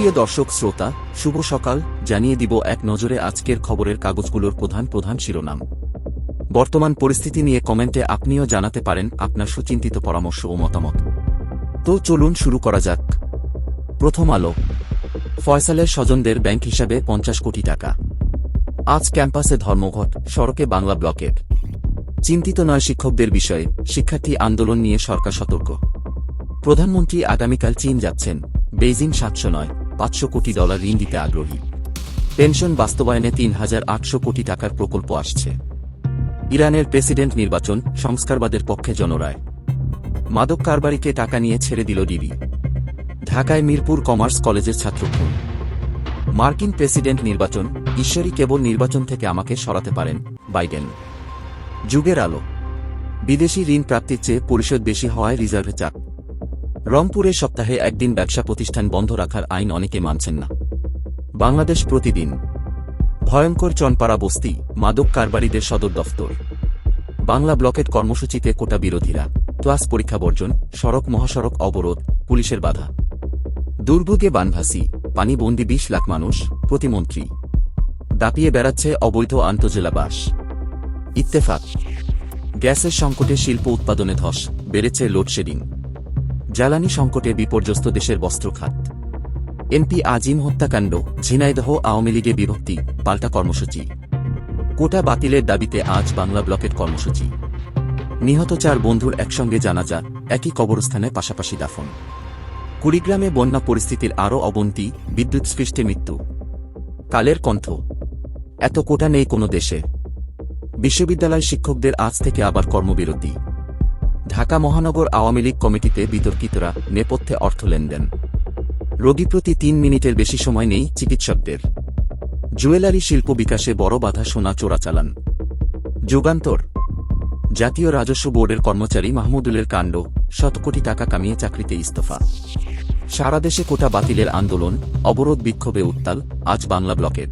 সুপ্রিয় দর্শক, শ্রোতা, শুভ সকাল। জানিয়ে দিব এক নজরে আজকের খবরের কাগজগুলোর প্রধান প্রধান শিরোনাম। বর্তমান পরিস্থিতি নিয়ে কমেন্টে আপনিও জানাতে পারেন আপনার সুচিন্তিত পরামর্শ ও মতামত। তো চলুন শুরু করা যাক। প্রথম আলো। ফয়সালের স্বজনদের ব্যাংক হিসাবে পঞ্চাশ কোটি টাকা। আজ ক্যাম্পাসে ধর্মঘট, সড়কে বাংলা ব্লকের। চিন্তিত নয় শিক্ষকদের বিষয়ে, শিক্ষার্থী আন্দোলন নিয়ে সরকার সতর্ক। প্রধানমন্ত্রী আগামীকাল চীন যাচ্ছেন, বেইজিং সাতশো নয়। পাঁচশো কোটি ডলার ঋণ দিতে আগ্রহী। পেনশন বাস্তবায়নে তিন হাজার আটশো কোটি টাকার প্রকল্প আসছে। ইরানের প্রেসিডেন্ট নির্বাচন সংস্কারবাদের পক্ষে জনরায়। মাদক কারবারিকে টাকা নিয়ে ছেড়ে দিল ডিবি। ঢাকায় মিরপুর কমার্স কলেজের ছাত্র খুন। মার্কিন প্রেসিডেন্ট নির্বাচন ঈশ্বরী কেবল নির্বাচন থেকে আমাকে সরাতে পারেন, বাইডেন। যুগের আলো। বিদেশি ঋণ প্রাপ্তির চেয়ে পরিশোধ বেশি হওয়ায় রিজার্ভে চাপ। রংপুরে সপ্তাহে একদিন ব্যবসা প্রতিষ্ঠান বন্ধ রাখার আইন অনেকে মানছেন না। বাংলাদেশ প্রতিদিন। ভয়ঙ্কর চনপাড়া বস্তি, মাদক কারবারিদের সদর দফতর। বাংলা ব্লকের কর্মসূচিতে কোটা বিরোধীরা। ক্লাস পরীক্ষা বর্জন, সড়ক মহাসড়ক অবরোধ, পুলিশের বাধা। দুর্ভোগে বানভাসি পানিবন্দি বিশ লাখ মানুষ, প্রতিমন্ত্রী। দাপিয়ে বেড়াচ্ছে অবৈধ আন্তজেলা বাস ইত্তেফাক। গ্যাসের সংকটে শিল্প উৎপাদনে ধস, বেড়েছে লোডশেডিং। জ্বালানি সংকটে বিপর্যস্ত দেশের বস্ত্র খাত এমপি আজিম হত্যাকাণ্ড, ঝিনাইদহ আওয়ামী লীগে বিভক্তি, পাল্টা কর্মসূচি। কোটা বাতিলের দাবিতে আজ বাংলা ব্লকের কর্মসূচি। নিহত চার বন্ধুর একসঙ্গে জানাজা, একই কবরস্থানে পাশাপাশি দাফন। কুড়িগ্রামে বন্যা পরিস্থিতির আরও অবনতি বিদ্যুৎস্পৃষ্টে মৃত্যু। কালের কণ্ঠ, এত কোটা নেই কোনো দেশে। বিশ্ববিদ্যালয় শিক্ষকদের আজ থেকে আবার কর্মবিরতি। ঢাকা মহানগর আওয়ামী লীগ কমিটিতে বিতর্কিতরা নেপথ্যে অর্থ লেনদেন। রোগী প্রতি তিন মিনিটের বেশি সময় নেই চিকিৎসকদের। জুয়েলারি শিল্প বিকাশে বড় বাধা সোনা চোরাচালান। যুগান্তর। জাতীয় রাজস্ব বোর্ডের কর্মচারী মাহমুদুলের কাণ্ড, শত কোটি টাকা কামিয়ে চাকরিতে ইস্তফা। সারা দেশে কোটা বাতিলের আন্দোলন, অবরোধ বিক্ষোভে উত্তাল, আজ বাংলা ব্লকেট।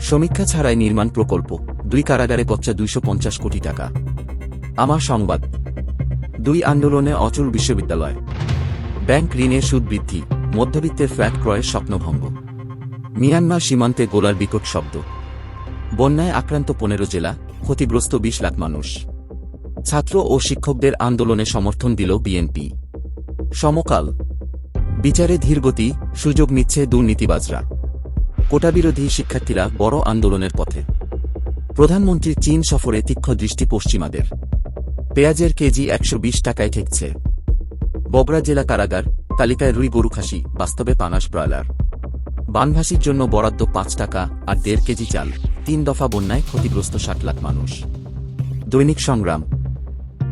সমীক্ষা ছাড়াই নির্মাণ প্রকল্প, দুই কারাগারে পচ্চা দুইশ পঞ্চাশ কোটি টাকা। আমার সংবাদ। দুই আন্দোলনে অচল বিশ্ববিদ্যালয়। ব্যাংক ঋণের সুদ বৃদ্ধি, মধ্যবিত্তের ফ্ল্যাট ক্রয়ের স্বপ্নভঙ্গ। মিয়ানমার সীমান্তে গোলার বিকট শব্দ। বন্যায় আক্রান্ত পনেরো জেলা, ক্ষতিগ্রস্ত বিশ লাখ মানুষ। ছাত্র ও শিক্ষকদের আন্দোলনে সমর্থন দিল বিএনপি। সমকাল। বিচারে ধীরগতি সুযোগ নিচ্ছে দুর্নীতিবাজরা। কোটাবিরোধী শিক্ষার্থীরা বড় আন্দোলনের পথে। প্রধানমন্ত্রীর চীন সফরে তীক্ষ্ণ দৃষ্টি পশ্চিমাদের। পেঁয়াজের কেজি একশো বিশ টাকায় ঠেকছে। ববরা জেলা কারাগার, তালিকায় রুই গরু খাসি, বাস্তবে পানাস ব্রয়লার। বানভাসির জন্য বরাদ্দ পাঁচ টাকা আর দেড় কেজি চাল, তিন দফা বন্যায় ক্ষতিগ্রস্ত ষাট লাখ মানুষ। দৈনিক সংগ্রাম।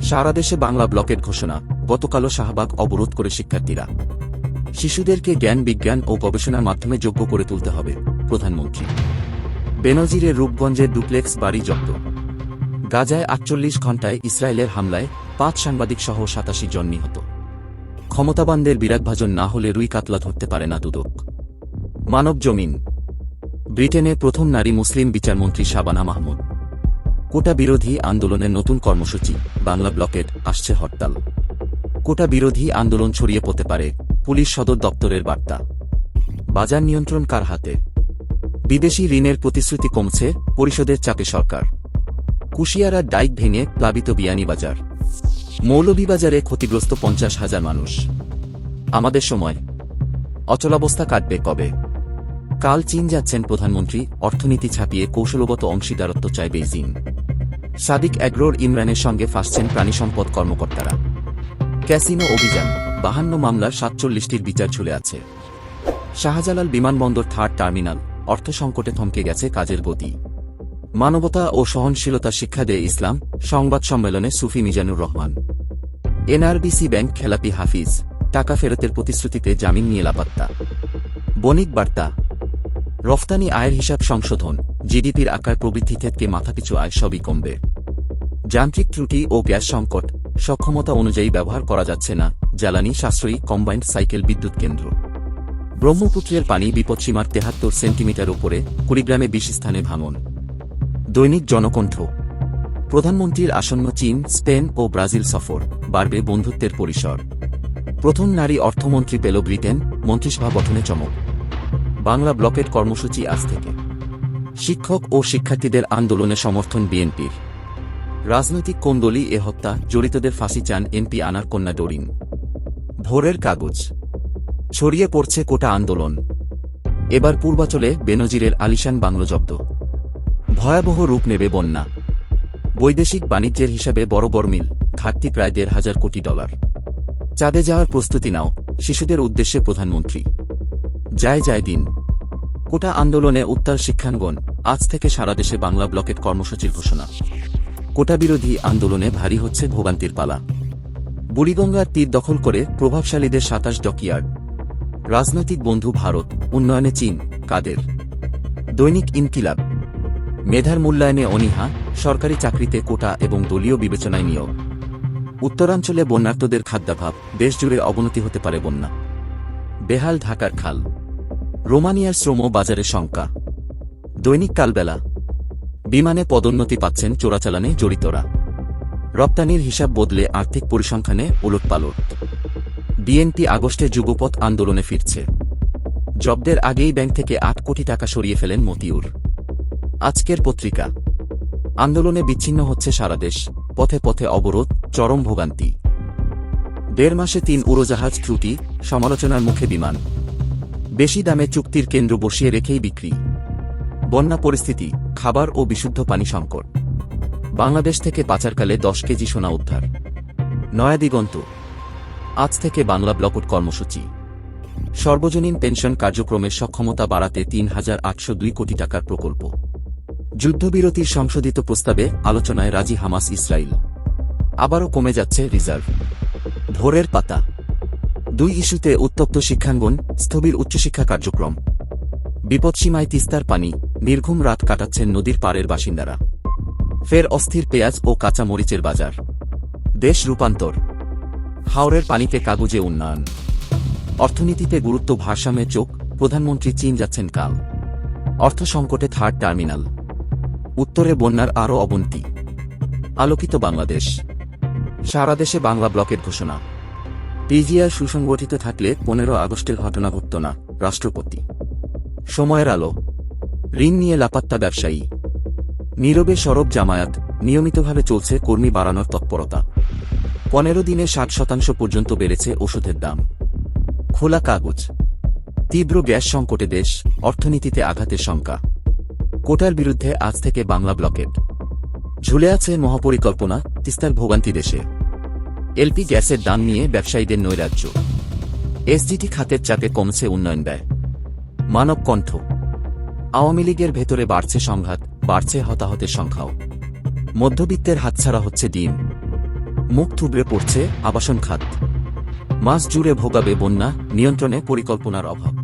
সারা দেশে বাংলা ব্লকের ঘোষণা, গতকালও শাহবাগ অবরোধ করে শিক্ষার্থীরা। শিশুদেরকে জ্ঞান, বিজ্ঞান ও গবেষণার মাধ্যমে যোগ্য করে তুলতে হবে, প্রধানমন্ত্রী। বেনজিরের রূপগঞ্জের ডুপ্লেক্স বাড়ি জব্দ। গাজায় আটচল্লিশ ঘণ্টায় ইসরায়েলের হামলায় পাঁচ সাংবাদিক সহ সাতাশি জন নিহত। ক্ষমতাবানদের বিরাগভাজন না হলে রুই কাতলা ধরতে পারে না দুদক। মানব জমিন। ব্রিটেনের প্রথম নারী মুসলিম বিচারমন্ত্রী শাবানা মাহমুদ। কোটা বিরোধী আন্দোলনের নতুন কর্মসূচি, বাংলা ব্লকের আসছে হরতাল। কোটা বিরোধী আন্দোলন ছড়িয়ে পড়তে পারে পুলিশ সদর দপ্তরের বার্তা। বাজার নিয়ন্ত্রণ কার হাতে? বিদেশি ঋণের প্রতিশ্রুতি কমছে, পরিষদের চাপে সরকার। কুশিয়ারা ডাইক ভেঙে প্লাবিত বিয়ানীবাজার মৌলভীবাজারে ক্ষতিগ্রস্ত পঞ্চাশ হাজার মানুষ। আমাদের সময়। অচলাবস্থা কাটবে কবে? কাল চীন যাচ্ছেন প্রধানমন্ত্রী, অর্থনীতি ছাপিয়ে কৌশলগত অংশীদারত্ব চায় বেইজিং সাদিক অ্যাগ্রোর ইমরানের সঙ্গে ফাঁসছেন প্রাণিসম্পদ কর্মকর্তারা। ক্যাসিনো অভিযান, বাহান্ন মামলার সাতচল্লিশটির বিচার ঝুলে আছে। শাহজালাল বিমানবন্দর থার্ড টার্মিনাল, অর্থ সংকটে থমকে গেছে কাজের গতি। মানবতা ও সহনশীলতা শিক্ষা দেয় ইসলাম, সংবাদ সম্মেলনে সুফি মিজানুর রহমান। এনআরবিসি ব্যাংক খেলাপি হাফিজ, টাকা ফেরতের প্রতিশ্রুতিতে জামিন নিয়ে লাপাত্তা। বণিক বার্তা। রফতানি আয়ের হিসাব সংশোধন, জিডিপির আকার প্রবৃদ্ধি থেকে মাথাপিছু আয় সবই কমবে। যান্ত্রিক ত্রুটি ও গ্যাস সংকট, সক্ষমতা অনুযায়ী ব্যবহার করা যাচ্ছে না, জ্বালানি, সাশ্রয়ী, কম্বাইন্ড সাইকেল বিদ্যুৎ কেন্দ্র। ব্রহ্মপুত্রের পানি বিপদসীমার তেহাত্তর সেন্টিমিটার উপরে, কুড়িগ্রামে বিশ স্থানে ভাঙন। দৈনিক জনকণ্ঠ। প্রধানমন্ত্রীর আসন্ন চীন, স্পেন ও ব্রাজিল সফর বাড়বে বন্ধুত্বের পরিসর। প্রথম নারী অর্থমন্ত্রী পেল ব্রিটেন, মন্ত্রিসভা গঠনে চমক। বাংলা ব্লকের কর্মসূচি আজ থেকে। শিক্ষক ও শিক্ষার্থীদের আন্দোলনে সমর্থন বিএনপির। রাজনৈতিক কোন্দলি এ হত্যা, জড়িতদের ফাঁসি চান এমপি আনার কন্যা ডরিন। ভোরের কাগজ। ছড়িয়ে পড়ছে কোটা আন্দোলন। এবার পূর্বাচলে বেনজিরের আলিশান বাংলো জব্দ। ভয়াবহ রূপ নেবে বন্যা। বৈদেশিক বাণিজ্যের হিসাবে বড় বড় মিল, ঘাটতি প্রায় দেড় হাজার কোটি ডলার। চাঁদে যাওয়ার প্রস্তুতি নাও, শিশুদের উদ্দেশ্যে প্রধানমন্ত্রী। যায় যায় দিন। কোটা আন্দোলনে উত্তাল শিক্ষাঙ্গন, আজ থেকে সারা দেশে বাংলা ব্লকের কর্মসূচির ঘোষণা। কোটা বিরোধী আন্দোলনে ভারী হচ্ছে ভোগান্তির পালা। বুড়িগঙ্গার তীর দখল করে প্রভাবশালীদের সাতাশ ডকিয়ার্ড রাজনৈতিক বন্ধু ভারত, উন্নয়নে চীন, কাদের? দৈনিক ইনকিলাব মেধার মূল্যায়নে অনীহা, সরকারি চাকরিতে কোটা এবং দলীয় বিবেচনায় নিয়োগ। উত্তরাঞ্চলে বন্যার্তদের খাদ্যাভাব দেশজুড়ে অবনতি হতে পারে বন্যা। বেহাল ঢাকার খাল। রোমানিয়ার শ্রম বাজারে শঙ্কা। দৈনিক কালবেলা। বিমানে পদোন্নতি পাচ্ছেন চোরাচালানে জড়িতরা। রপ্তানির হিসাব বদলে আর্থিক পরিসংখ্যানে ওলটপালট। বিএনপি আগস্টে যুগপথ আন্দোলনে ফিরছে। জব্দের আগেই ব্যাংক থেকে আট কোটি টাকা সরিয়ে ফেলেন মতিউর। আজকের পত্রিকা। আন্দোলনে বিচ্ছিন্ন হচ্ছে সারা দেশ। পথে পথে অবরোধ, চরম ভোগান্তি। দেড় মাসে তিন উড়োজাহাজ ত্রুটি, সমালোচনার মুখে বিমান। বেশি দামে চুক্তির কেন্দ্র বসিয়ে রেখেই বিক্রি। বন্যা পরিস্থিতি, খাবার ও বিশুদ্ধ পানি সংকট। বাংলাদেশ থেকে পাচারকালে দশ কেজি সোনা উদ্ধার। নয়া দিগন্ত আজ থেকে বাংলা ব্লকট কর্মসূচি। সর্বজনীন পেনশন কার্যক্রমের সক্ষমতা বাড়াতে তিন হাজার আটশো দুই কোটি টাকার প্রকল্প। যুদ্ধবিরতির সংশোধিত প্রস্তাবে আলোচনায় রাজি হামাস ইসরায়েল আবারও কমে যাচ্ছে রিজার্ভ। ভোরের পাতা। দুই ইস্যুতে উত্তপ্ত শিক্ষাঙ্গন, স্থবির উচ্চশিক্ষা কার্যক্রম। বিপদসীমায় তিস্তার পানি, নির্ঘুম রাত কাটাচ্ছেন নদীর পাড়ের বাসিন্দারা। ফের অস্থির পেঁয়াজ ও কাঁচা মরিচের বাজার। দেশ রূপান্তর। হাওরের পানিতে কাগজে উন্নয়ন। অর্থনীতিতে গুরুত্ব ভারসাম্যে চোখ, প্রধানমন্ত্রী চীন যাচ্ছেন কাল। অর্থ সংকটে থার্ড টার্মিনাল। উত্তরে বন্যার আরও অবনতি। আলোকিত বাংলাদেশ। সারা দেশে বাংলা ব্লকের ঘোষণা। পিজিআর সুসংগঠিত থাকলে পনেরো আগস্টের ঘটনা ঘটত না, রাষ্ট্রপতি। সময়ের আলো। ঋণ নিয়ে লাপাত্তা ব্যবসায়ী। নীরবে সরব জামায়াত, নিয়মিতভাবে চলছে কর্মী বাড়ানোর তৎপরতা। পনেরো দিনে ষাট শতাংশ পর্যন্ত বেড়েছে ওষুধের দাম। খোলা কাগজ। তীব্র গ্যাস সংকটে দেশ, অর্থনীতিতে আঘাতের শঙ্কা। কোটার বিরুদ্ধে আজ থেকে বাংলা ব্লকেট ঝুলে আছে মহাপরিকল্পনা, তিস্তার ভোগান্তি দেশে। এলপি গ্যাসের দাম নিয়ে ব্যবসায়ীদের নৈরাজ্য। এসডিটি খাতের চাপে কমছে উন্নয়ন ব্যয়। মানব কণ্ঠ। আওয়ামী লীগের ভেতরে বাড়ছে সংঘাত, বাড়ছে হতাহতের সংখ্যাও। মধ্যবিত্তের হাতছাড়া হচ্ছে ডিম মুখ থুবড়ে পড়ছে আবাসন খাত। মাস জুড়ে ভোগাবে বন্যা, নিয়ন্ত্রণে পরিকল্পনার অভাব।